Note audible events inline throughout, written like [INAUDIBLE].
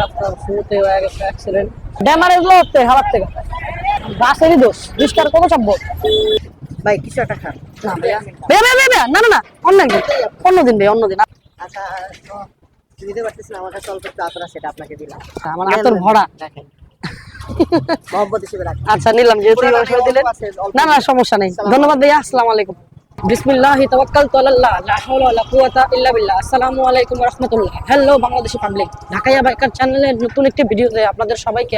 যাত্রার শুরুতে হয়ে গেছে অ্যাক্সিডেন্ট ড্যামার এগুলো হচ্ছে হাওয়ার থেকে। বাসেরই দোষ রিস্কার কত চাপবো ভাই কিছু একটা খান। না ভাইয়া ভাইয়া ভাইয়া ভাইয়া, ভাইয়া, না না না অন্য একদিন। অন্য ভাই অন্য আচ্ছা দিতে পারতেছি আমার কাছে অল্প একটু আতর সেটা আপনাকে দিলাম। আমার হাতের ভরা। দেখেন আচ্ছা নিলাম যেহেতু দিলেন। না না সমস্যা নেই। ধন্যবাদ ভাইয়া আসসালামু আলাইকুম। বিসমিল্লাহি তাওয়াক্কালতু আলাল্লাহ, লা হাওলা কুওয়াতা ইল্লা বিল্লাহ। আসসালামু আলাইকুম ওয়া রাহমাতুল্লাহ। Hello Bangladeshi public Dhakaiya biker নতুন একটি ভিডিওতে আপনাদের সবাইকে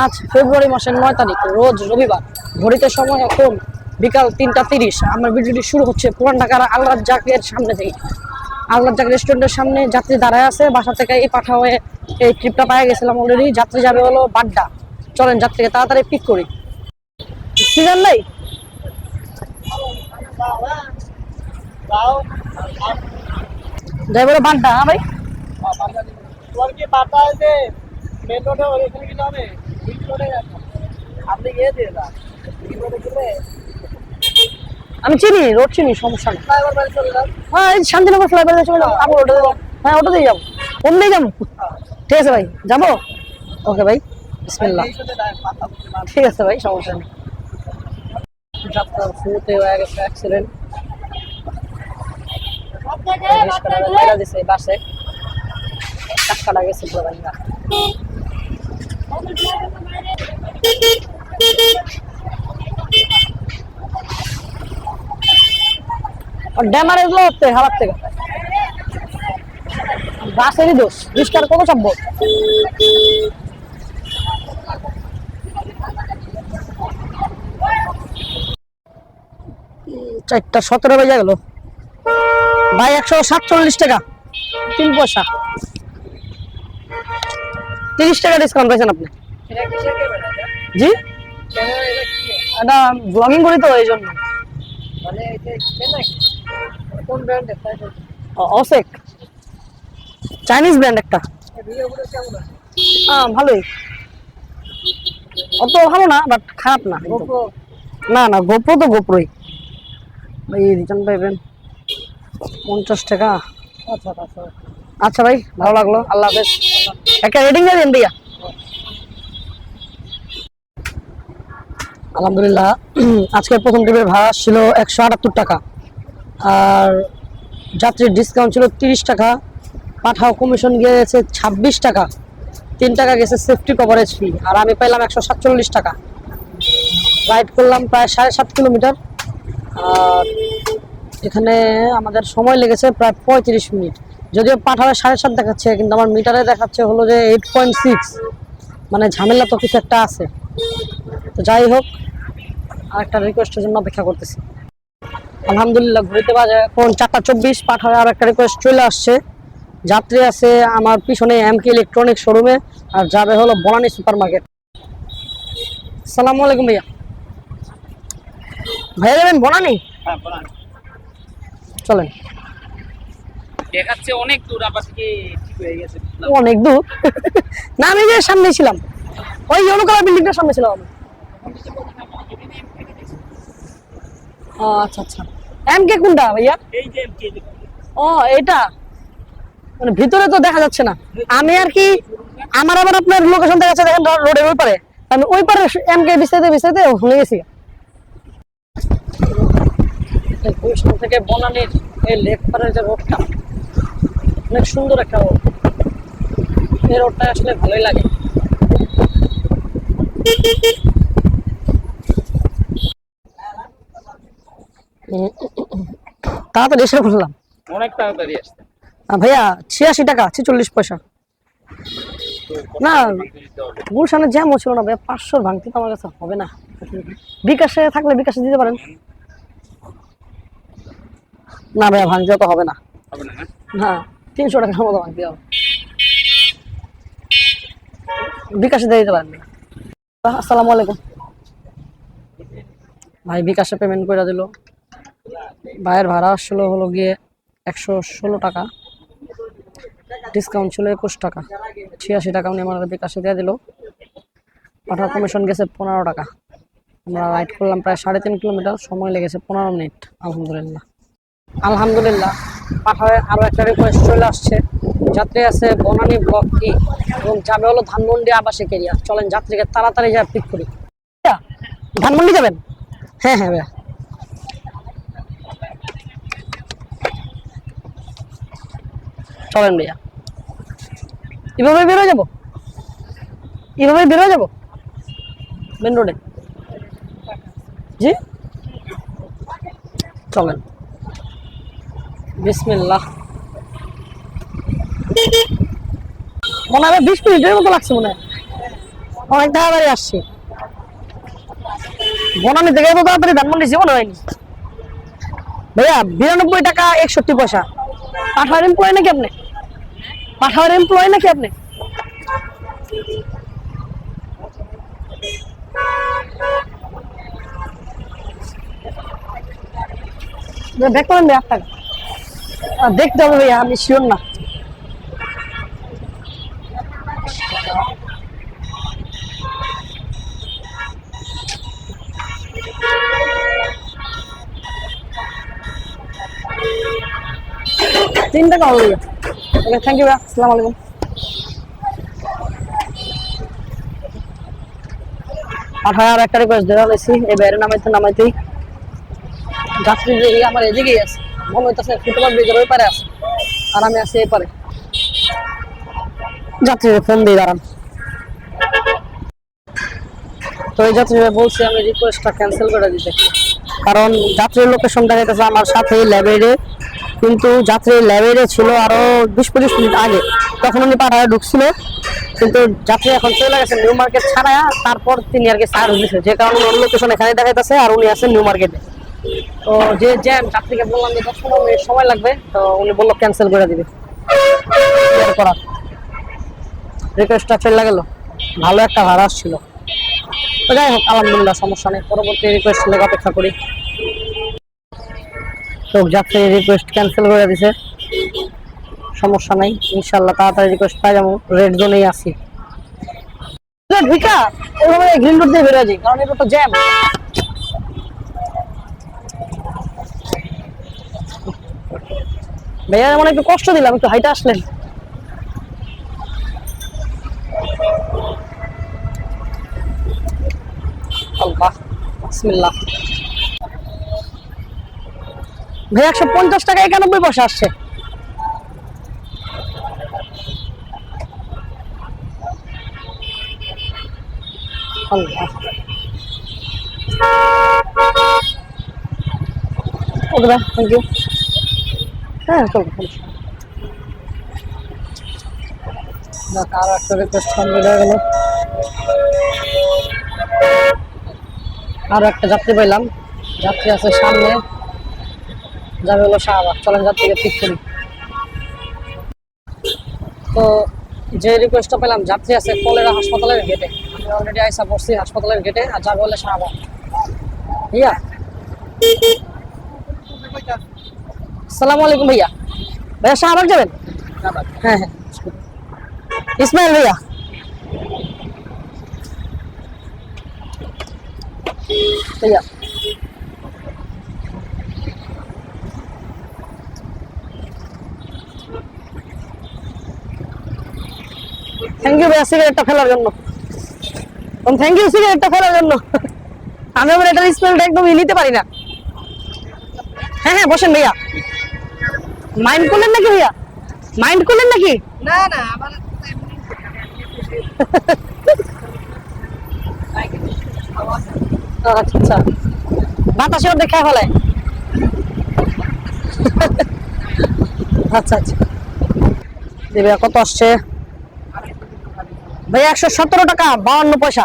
আজ ফেব্রুয়ারি মাসের নয় তারিখ, রোজ রবিবার। ঘড়িতে সময় এখন বিকাল তিনটা তিরিশ। আমার ভিডিওটি শুরু হচ্ছে পুরান ঢাকার আল্লাহ জাকের সামনে থেকে। আল্লাহ জাক রেস্টুরেন্টের সামনে যাত্রী দাঁড়ায় আছে। বাসা থেকে এই পাঠা হয়ে এই ট্রিপটা পায়ে গেছিলাম অলরেডি যাত্রী যাবে হলো বাড্ডা। চলেন যাত্রীকে তাড়াতাড়ি পিক করি। সিজন নাই? বলো বাড্ডা হ্যাঁ ভাই? তোমার আমি চিনি, রোড চিনি, সমস্যা নেই। হ্যাঁ এই শান্তিনগর ফ্লাইওভারে চলে যাব। হ্যাঁ ওটা দিয়ে যাব। দিয়ে যাব? ঠিক আছে ভাই, যাব? ওকে ভাই। ঠিক আছে ভাই সমস্যা নেই। যাত্রার শুরুতে হয়ে গেছে অ্যাক্সিডেন্ট মেরা দিছে বাসে। চাক্কাটা গেছে পুরো ভাই ড্যামার এগুলো হচ্ছে থেকে। বাসেরই দোষ রিস্কার কত চাপবো চারটা সতেরো বেজে গেল। ভাই একশো সাতচল্লিশ টাকা তিন পয়সা। তিরিশ টাকা ডিসকাউন্ট পাইছেন আপনি? জি? এটা ব্লগিং করি তো এই জন্য। অসেক চাইনিজ ব্র্যান্ড একটা? হ্যাঁ ভালোই। অত ভালো না বাট খারাপ না। না না গোপ্রো তো গোপ্রোই। ভাই রিটার্ন পাইবেন পঞ্চাশ টাকা। আচ্ছা, আচ্ছা। আচ্ছা ভাই ভালো লাগল। আল্লাহ হাফেজ। একটা রেটিং দিয়ে দিন ভাইয়া। আলহামদুলিল্লাহ আজকের প্রথম ট্রিপের ভাড়া ছিল একশো আটাত্তর টাকা। আর যাত্রীর ডিসকাউন্ট ছিল তিরিশ টাকা। পাঠাও কমিশন গিয়ে গেছে ছাব্বিশ টাকা। তিন টাকা গেছে সেফটি কভারেজ ফি আর আমি পাইলাম একশো সাতচল্লিশ টাকা। রাইড করলাম প্রায় সাড়ে সাত কিলোমিটার। এখানে আমাদের সময় লেগেছে প্রায় পঁয়ত্রিশ মিনিট। যদিও পাঠাবে সাড়ে সাত দেখাচ্ছে, কিন্তু আমার মিটারে দেখাচ্ছে হলো যে এইট পয়েন্ট সিক্স মানে ঝামেলা তো কিছু একটা আছে। তো যাই হোক আর একটা রিকোয়েস্টের জন্য অপেক্ষা করতেছি। আলহামদুলিল্লাহ ঘুরতে বাজে এখন চারটা চব্বিশ পাঠাবে আর একটা রিকোয়েস্ট চলে আসছে। যাত্রী আছে আমার পিছনে এম কে ইলেকট্রনিক শোরুমে আর যাবে হলো বনানী সুপার মার্কেট সালামু আলাইকুম ভাইয়া। ভাইয়া যাবেন বনানী? হ্যাঁ চলেন। দেখাচ্ছে অনেক দূর আবার থেকে ঠিক হয়ে গেছে। অনেক দূর। না আমি যে সামনে ছিলাম। ওই বিল্ডিংটার সামনে ছিলাম আমি। আচ্ছা আচ্ছা। এম কে কোনটা ভাইয়া? এই যে এমকে ও এটা? মানে ভিতরে তো দেখা যাচ্ছে না। আমি আর কি আমার আবার আপনার লোকেশন দেখা যাচ্ছে দেখেন রোডের ওই পারে। আমি ওই পারে এম কে বিস্তারিত বিস্তারিত ভুলে গেছি। এই গুলশান থেকে বনানীর এই লেক যে রোডটা অনেক সুন্দর একটা রোড। এই রোডটা আসলে ভালোই লাগে। তাড়াতাড়ি এসে করলাম অনেক তাড়াতাড়ি আসছে। ভাইয়া ছিয়াশি টাকা ছেচল্লিশ পয়সা। না গুলশানের জ্যামও ছিল না ভাইয়া পাঁচশো ভাঙতে তো আমার কাছে হবে না। বিকাশে থাকলে বিকাশে দিতে পারেন। না ভাইয়া ভাঙতে তো হবে না। হবে না হ্যাঁ? তিনশো টাকার মতো ভাঙতে হবে। বিকাশে দিয়ে দিতে পারেন আসসালামু আলাইকুম। ভাই বিকাশে পেমেন্ট করে দিল। ভাইয়ের ভাড়া আসলো হলো গিয়ে একশো ষোলো টাকা। ডিসকাউন্ট ছিল একুশ টাকা। ছিয়াশি টাকা উনি আমার বিকাশে দিয়ে দিল। পাঠার কমিশন গেছে পনেরো টাকা। আমরা রাইড করলাম প্রায় সাড়ে তিন কিলোমিটার। সময় লেগেছে পনেরো মিনিট। আলহামদুলিল্লাহ। আলহামদুলিল্লাহ। পাঠায় আরও একটা রিকোয়েস্ট চলে আসছে। যাত্রী আছে বনানী ব্লক কি এবং যাবে হলো ধানমন্ডি আবাসিক এরিয়া। চলেন যাত্রীকে তাড়াতাড়ি যা পিক করি। ধানমন্ডি যাবেন? হ্যাঁ হ্যাঁ ভাইয়া। চলেন ভাইয়া। এভাবে বেরোয় যাব? এভাবে বেরোয় যাব? মেন রোডে? জি? চলেন। বিসমিল্লাহ। মনে হয় বিশ মিনিটের মতো লাগছে মনে হয়। অনেক তাড়াতাড়ি আসছি। বনানি থেকে এত তাড়াতাড়ি ধানমন্ডি জীবন হয়নি। ভাইয়া, বিরানব্বই টাকা একষট্টি পয়সা। পাঠাওয়ার এমপ্লয় নাকি আপনি? পাঠাওয়ার এমপ্লয় নাকি আপনি? ব্যাক করেন ভাই, আট টাকা। দেখতে হবে ভাইয়া, আমি শিওর না। টাকা হবে ওকে থ্যাংক ইউ ভাইয়া। আলাইকুম। আঠারো আর একটা রিকোয়েস্ট দেওয়া হয়েছি এই বাইরে নামাইতে নামাইতেই। যে আমার এদিকেই আছে। যাত্রীর তো এই বলছি, আমি রিকোয়েস্টটা ক্যান্সেল করে দিতে। কারণ যাত্রীর লোকেশন দেখাইতেছে আমার সাথে ল্যাবেরে কিন্তু যাত্রী ল্যাবেরে ছিল আরও বিশ পঁচিশ মিনিট আগে। তখন উনি পাঠায় ঢুকছিল। কিন্তু যাত্রী এখন চলে গেছে নিউ মার্কেট ছাড়া তারপর তিনি আর কি সার দিছে। যে কারণে ওর লোকেশন এখানে দেখাইতেছে আর উনি আছেন নিউ মার্কেটে। তো যে জ্যাম যাত্রীকে বললাম যে দশ পনেরো মিনিট সময় লাগবে, তো উনি বলল ক্যান্সেল করে দিবে। কি আর রিকোয়েস্টটা চলে গেল। ভালো একটা ভাড়া আসছিল। তো যাই হোক, আলহামদুলিল্লাহ, সমস্যা নেই। পরবর্তী রিকোয়েস্ট লেগে অপেক্ষা করি। তো যাত্রী রিকোয়েস্ট ক্যান্সেল করে দিছে। সমস্যা নাই ইনশাল্লাহ তাড়াতাড়ি রিকোয়েস্ট পাই যেমন রেড জোনেই আছি। ভিকা ওইভাবে গ্রিন রোড দিয়ে বেরোয় যাই কারণ এটা তো জ্যাম ভাইয়া এমন একটু কষ্ট দিলাম, একটু হাইটা আসলেন। আল্লাহ, বিসমিল্লাহ। ভাই একশো পঞ্চাশ টাকা একানব্বই পয়সা আসছে। ওকে থ্যাংক ইউ হ্যাঁ। একটা রিকোয়েস্ট একটা যাত্রী পাইলাম। যাত্রী আছে সামনে। যাবে হলো শাহবাগ চলেন যাত্রীকে ঠিক করি। তো যে রিকোয়েস্টটা পেলাম যাত্রী আছে কলেরা হাসপাতালের গেটে আমি অলরেডি আইসা পড়ছি হাসপাতালের গেটে আর যাবে হলে শাহবাগ ইয়া। আসসালামু আলাইকুম ভাইয়া। ভাইয়া শাহবাগ যাবেন? হ্যাঁ হ্যাঁ। ইসমাইল ভাইয়া। ভাইয়া। থ্যাংক ইউ ভাইয়া সিগারেটটা ফেলার জন্য। থ্যাংক ইউ সিগারেটটা ফেলার জন্য। আমি আবার এটার স্মেলটা একদমই নিতে পারি না। হ্যাঁ হ্যাঁ বসেন ভাইয়া। মাইন্ড করলেন নাকি ভাইয়া? মাইন্ড করলেন নাকি? না না আমার আচ্ছা আচ্ছা। বাতাসে ওর দেখা ফেলে আচ্ছা আচ্ছা। দেবে কত আসছে? ভাই একশো সতেরো টাকা বাউন্ন পয়সা।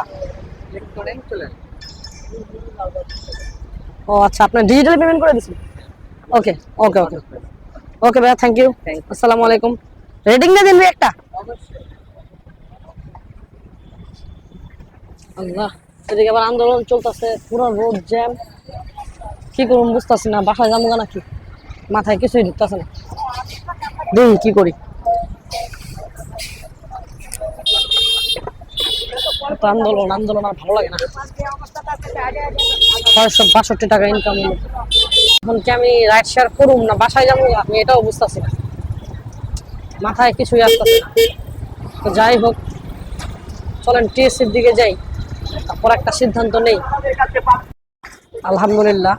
ও আচ্ছা আপনি ডিজিটাল পেমেন্ট করে দিচ্ছেন ওকে ওকে ওকে ওকে ভাইয়া থ্যাংক ইউ আসসালামু আলাইকুম রেটিং দিয়ে দিন একটা। আল্লাহ এদিকে আবার আন্দোলন চলতেছে পুরো রোড জ্যাম কি করুন বুঝতেছি না বাসায় যাব নাকি? মাথায় কিছুই ঢুকতেছে না। দেখি কি করি? আন্দোলন আন্দোলন আর ভালো লাগে না। ছয়শো বাষট্টি টাকা ইনকাম এখন কি আমি রাইড শেয়ার করুম না? বাসায় যাব? আমি এটাও বুঝতেছি না। মাথায় কিছুই আসতেছে না। তো যাই হোক, চলেন টিএসসির দিকে যাই। তারপর একটা সিদ্ধান্ত নেই। আলহামদুলিল্লাহ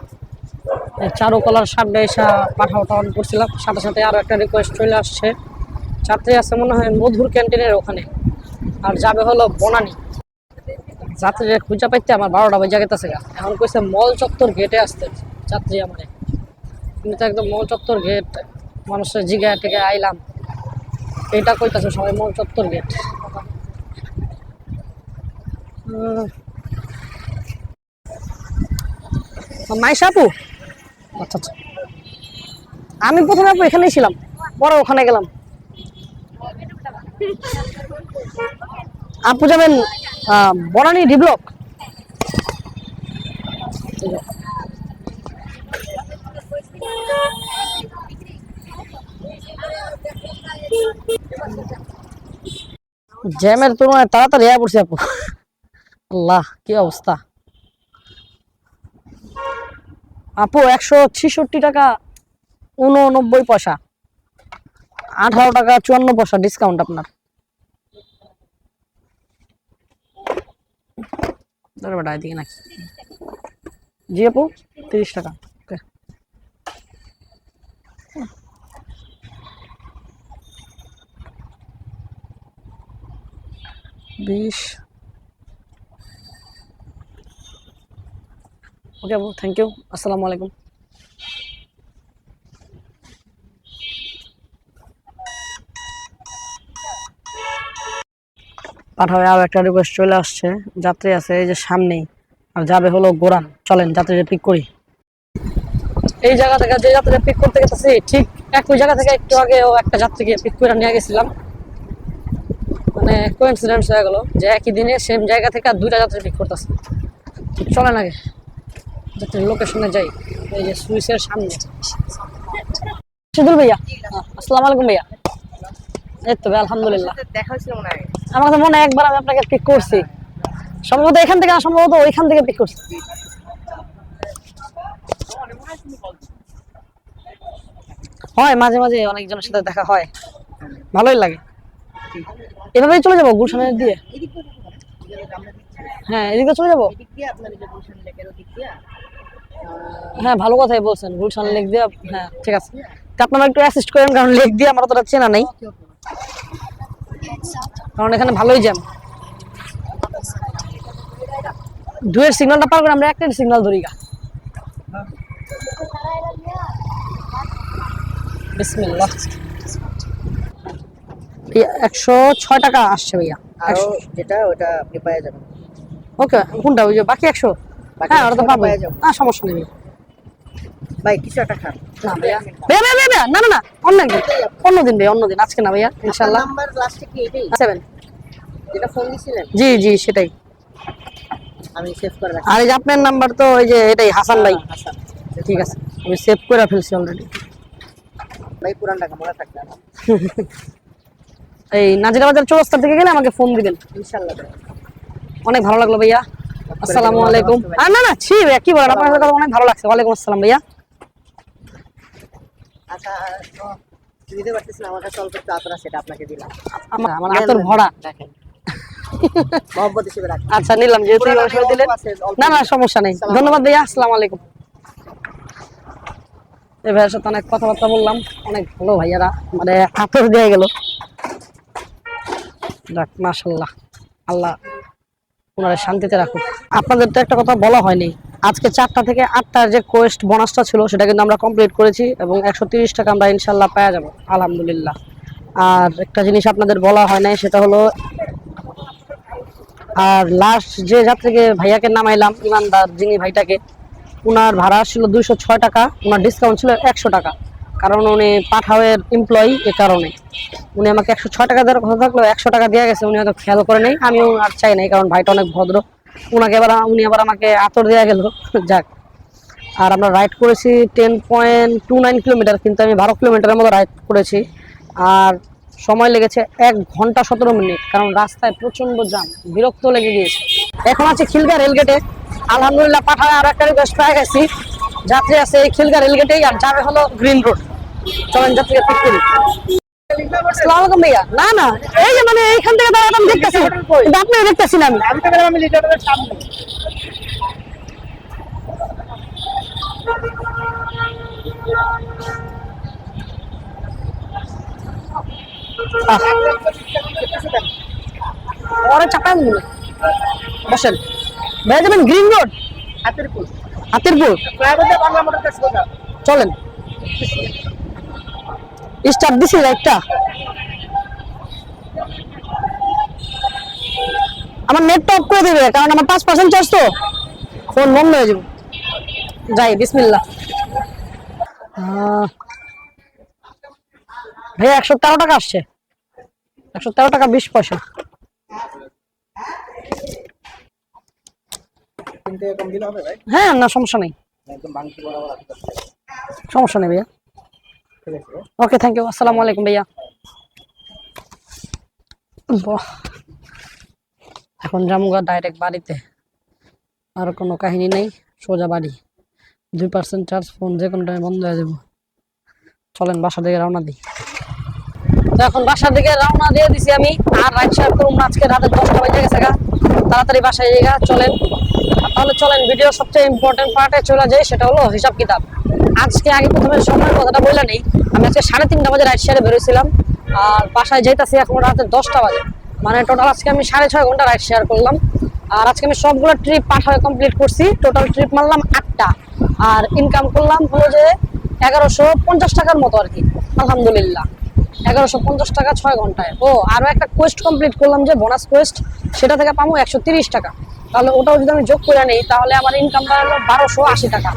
চারুকলার সামনে এসে পাঠা ওঠা অন করছিলাম। সাথে সাথে আরও একটা রিকোয়েস্ট চলে আসছে। ছাত্রী আছে মনে হয় মধুর ক্যান্টিনের ওখানে। আর যাবে হলো বনানি। যাত্রীরা খুঁজা পাইতে আমার বারোটা বাজে গেতেছে এখন কইছে মল চত্বর গেটে আসতে। যাত্রী আমারে। তো একদম মল চত্বর গেট, মানুষের জিগা টেগে আইলাম। এটা কইতাছে সবাই, মল চত্বর গেট। মাইশা আপু আচ্ছা আচ্ছা। আমি প্রথমে আপু এখানেই ছিলাম, পরে ওখানে গেলাম। আপু যাবেন বনানী ডি জ্যামের তুলনায় তাড়াতাড়ি আয়া পড়ছি আপু। আল্লাহ, কি অবস্থা? আপু, একশো টাকা উননব্বই পয়সা। আঠারো টাকা চুয়ান্ন পয়সা ডিসকাউন্ট আপনার। জি আপু, তিরিশ টাকা ওকে বিশ। ওকে আপু থ্যাংক ইউ আসসালামু আলাইকুম। পাঠাবে আরও একটা রিকোয়েস্ট চলে আসছে। যাত্রী আছে, এই যে সামনেই। আর যাবে হলো গোরান চলেন যাত্রীরা পিক করি। এই জায়গা থেকে, যে যাত্রীরা পিক করতে গেছে, ঠিক একই জায়গা থেকে একটু আগে ও একটা যাত্রীকে পিক করে নিয়ে গেছিলাম। মানে কোইন্সিডেন্স হয়ে গেল যে একই দিনে সেম জায়গা থেকে আর দুইটা যাত্রী পিক করতেছে। চলেন আগে। যাত্রীর লোকেশনে যাই। এই যে সুইসের সামনে। শিদুল ভাইয়া। হ্যাঁ, আসসালামু আলাইকুম ভাইয়া। এই তো আলহামদুলিল্লাহ। দেখা হয়েছিল মনে হয়। আমার মনে একবার আমি আপনাকে পিক করছি। সম্ভবত এখান থেকে না সম্ভবত ওইখান থেকে পিক করছি। হয় মাঝে মাঝে অনেকজনের সাথে দেখা হয়। ভালোই লাগে। এভাবেই চলে যাব গুলশানের দিয়ে হ্যাঁ এদিকে চলে যাব? এদিক দিয়ে আপনার এই যে গুলশান লেকের ওদিক দিয়ে। হ্যাঁ ভালো কথাই বলছেন গুলশান লেক দিয়ে হ্যাঁ ঠিক আছে। তা আপনারা একটু অ্যাসিস্ট করেন কারণ লেক দিয়ে আমার অতটা চেনা নেই। কারণ এখানে ভালোই জ্যাম দুয়ের সিগন্যালটা পার করে আমরা একটা সিগন্যাল ধরি গা। বিসমিল্লাহ। একশো ছয় টাকা আসছে ভাইয়া। যেটা ওটা আপনি পেয়ে যাবেন। ওকে কোনটা? ওই যে বাকি একশো? হ্যাঁ ওটা তো 100 পাবো। না সমস্যা নেই ভাই কিছু একটা খান। না ভাইয়া। ভাইয়া ভাইয়া না না না অন্য একদিন। অন্য দিন ভাইয়া অন্য দিন। আজকে না ভাইয়া ইনশাল্লাহ নাম্বার লাস্টে কি এটাই? সেভেন। যেটা ফোন দিছিলেন? জি জি সেটাই। আমি সেভ করে রাখছি। আর এই আপনার নাম্বার তো ওই যে এটাই হাসান ভাই। হাসান। ঠিক আছে। আমি সেভ করে ফেলছি অলরেডি ভাই পুরান টাকা মনে থাকবে [LAUGHS] এই নাজিরা বাজার চৌরাস্তা থেকে গেলে আমাকে ফোন দিবেন ইনশাল্লাহ অনেক ভালো লাগল ভাইয়া। আসসালামু আলাইকুম। আর না না ছি ভাইয়া কি বলেন? আপনার কথা অনেক ভালো লাগছে। ওয়ালাইকুম আসসালাম ভাইয়া। আচ্ছা দিতে পারতেছি না আমার কাছে অল্প একটু আতর সেটা আপনাকে দিলাম। আমার আমার হাতের ভরা। দেখেন। মহব্বত হিসেবে রাখেন। আচ্ছা নিলাম যেহেতু দিলেন। না না সমস্যা নেই। ধন্যবাদ ভাইয়া আসসালামু আলাইকুম। এই ভাইয়ের সাথে অনেক কথাবার্তা বললাম। অনেক ভালো ভাইয়ারা মানে হাতর দিয়ে গেল। যাক মাশাল্লাহ আল্লাহ ওনারা শান্তিতে রাখুক। আপনাদের তো একটা কথা বলা হয়নি। আজকে চারটা থেকে আটটার যে কোয়েস্ট বোনাসটা ছিল, সেটা কিন্তু আমরা কমপ্লিট করেছি এবং একশো টাকা আমরা ইনশাল্লাহ পাওয়া যাব, আলহামদুলিল্লাহ। আর একটা জিনিস আপনাদের বলা হয় নাই, সেটা হলো, আর লাস্ট যে যাত্রীকে ভাইয়াকে নামাইলাম, ইমানদার যিনি ভাইটাকে ওনার ভাড়া ছিল দুইশো ছয় টাকা ওনার ডিসকাউন্ট ছিল একশো টাকা। কারণ উনি পাঠাওয়ের এমপ্লয়ি এ কারণে। উনি আমাকে একশো ছয় টাকা দেওয়ার কথা থাকলেও একশো টাকা দেওয়া গেছে, উনি হয়তো খেয়াল করে নেই। আমিও আর চাই নাই, কারণ ভাইটা অনেক ভদ্র। উনাকে এবার উনি আবার আমাকে আতর দেওয়া গেল। যাক। আর আমরা রাইড করেছি ten point two nine kilometre কিন্তু আমি বারো কিলোমিটারের মতো রাইড করেছি। আর সময় লেগেছে এক ঘণ্টা সতেরো মিনিট, কারণ রাস্তায় প্রচণ্ড জাম বিরক্ত লেগে গিয়েছে। এখন আছে খিলগা রেলগেটে আলহামদুলিল্লাহ পাঠায় আর একটা রিকোয়েস্ট পেয়ে গেছি। যাত্রী আছে এই খিলগা রেলগেটেই আর যাবে হলো গ্রিন রোড। চলেন যাত্রীকে পিক করি। আসসালামু আলাইকুম ভাইয়া। না না এই যে মানে এইখান থেকে দাঁড়াতে আমি দেখতেছি কিন্তু আপনিও দেখতেছি না আমি। আমি তো গেলাম আমি লিটারের সামনে। আহ, পরে বসেন। ভাইয়া যাবেন গ্রিন রোড? হাতের ফুল কোথা চলেন। স্টার্ট দিছি লাইটটা। আমার নেটটা অফ করে দেবে, কারণ আমার পাঁচ পার্সেন্ট চার্জ তো। ফোন বন্ধ হয়ে যাবে। যাই বিসমিল্লা ভাই একশো তেরো টাকা আসছে। একশো তেরো টাকা বিশ পয়সা। তিন থেকে কম দিলে হবে ভাই হ্যাঁ না সমস্যা নেই। একদম বাংলা বরাবর সমস্যা নেই ভাইয়া। ওকে থ্যাংক ইউ আসসালামু আলাইকুম ভাইয়া। এখন জামুগা ডাইরেক্ট বাড়িতে। আর কোনো কাহিনী নেই সোজা বাড়ি। দুই পার্সেন্ট চার্জ ফোন যে কোনো টাইমে বন্ধ হয়ে যাব। চলেন বাসা দিকে রওনা দিই। তো এখন বাসার দিকে রওনা দিয়ে দিছি আমি। আর রাইড শেয়ার করুন আজকে রাতে দশটা বাজে গেছে গা। তাড়াতাড়ি বাসায় জায়গা চলেন। তাহলে চলেন ভিডিও সবচেয়ে ইম্পর্টেন্ট পার্টে চলে যাই, সেটা হলো হিসাব কিতাব। আজকে আগে প্রথমে সময়ের কথাটা বলে নেই, আমি আজকে সাড়ে তিনটা বাজে রাইড শেয়ারে বেরোছিলাম আর বাসায় যাইতাছি এখন রাতে দশটা বাজে। মানে টোটাল আজকে আমি সাড়ে ছয় ঘণ্টা রাইড শেয়ার করলাম। আর আজকে আমি সবগুলো ট্রিপ পাঠায় কমপ্লিট করছি টোটাল ট্রিপ মারলাম আটটা। আর ইনকাম করলাম হলো যে এগারোশো পঞ্চাশ টাকার মতো আর কি, আলহামদুলিল্লাহ। এগারোশো পঞ্চাশ টাকা ছয় ঘন্টায়। ও আরও একটা কোয়েস্ট কমপ্লিট করলাম যে বোনাস কোয়েস্ট সেটা থেকে পাবো একশো তিরিশ টাকা। তাহলে ওটাও যদি আমি যোগ করে নিই, তাহলে আমার ইনকামটা হলো বারোশো আশি টাকা।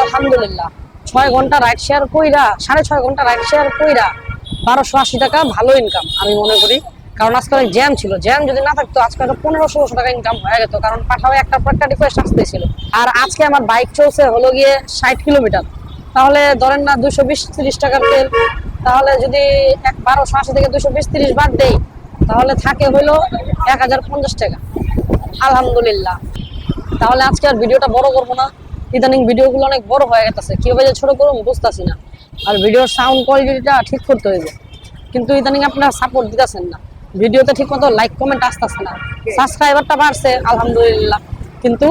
আলহামদুলিল্লাহ। ছয় ঘণ্টা রাইড শেয়ার কইরা, সাড়ে ছয় ঘণ্টা রাইড শেয়ার কইরা বারোশো আশি টাকা ভালো ইনকাম আমি মনে করি। কারণ আজকে অনেক জ্যাম ছিল। জ্যাম যদি না থাকতো, আজকে হয়তো পনেরো ষোলোশো টাকা ইনকাম হয়ে যেত। কারণ পাঠাও একটা পর একটা রিকোয়েস্ট আসতেছিল। আর আজকে আমার বাইক চলছে হলো গিয়ে ষাট কিলোমিটার। তাহলে ধরেন না, দুশো বিশ তিরিশ টাকার তেল। তাহলে যদি এক বারোশো আশি থেকে দুশো বিশ তিরিশ বাদ দেই তাহলে থাকে হইল এক হাজার পঞ্চাশ টাকা। আলহামদুলিল্লাহ। তাহলে আজকে আর ভিডিওটা বড় করব না। ইদানিং ভিডিওগুলো অনেক বড় হয়ে গেছে কীভাবে যে ছোট করব বুঝতেছি না। আর ভিডিওর সাউন্ড কোয়ালিটিটা ঠিক করতে হইবে। কিন্তু ইদানিং আপনারা সাপোর্ট দিতেছেন না। ভিডিওতে ঠিক মতো লাইক কমেন্ট আসতেছে না। সাবস্ক্রাইবারটা বাড়ছে, আলহামদুলিল্লাহ। কিন্তু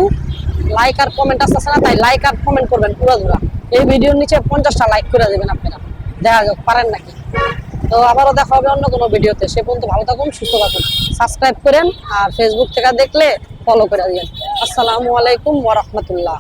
লাইক আর কমেন্ট আসতেছে না, তাই লাইক আর কমেন্ট করবেন পুরো ধরা। এই ভিডিওর নিচে পঞ্চাশটা লাইক করে দেবেন আপনারা। দেখা যাক, পারেন নাকি? তো আবারও দেখা হবে অন্য কোনো ভিডিওতে। সে পর্যন্ত ভালো থাকুন, সুস্থ থাকুন। সাবস্ক্রাইব করেন আর ফেসবুক থেকে দেখলে ফলো করে দিন আসসালামু আলাইকুম ওয়া রাহমাতুল্লাহ।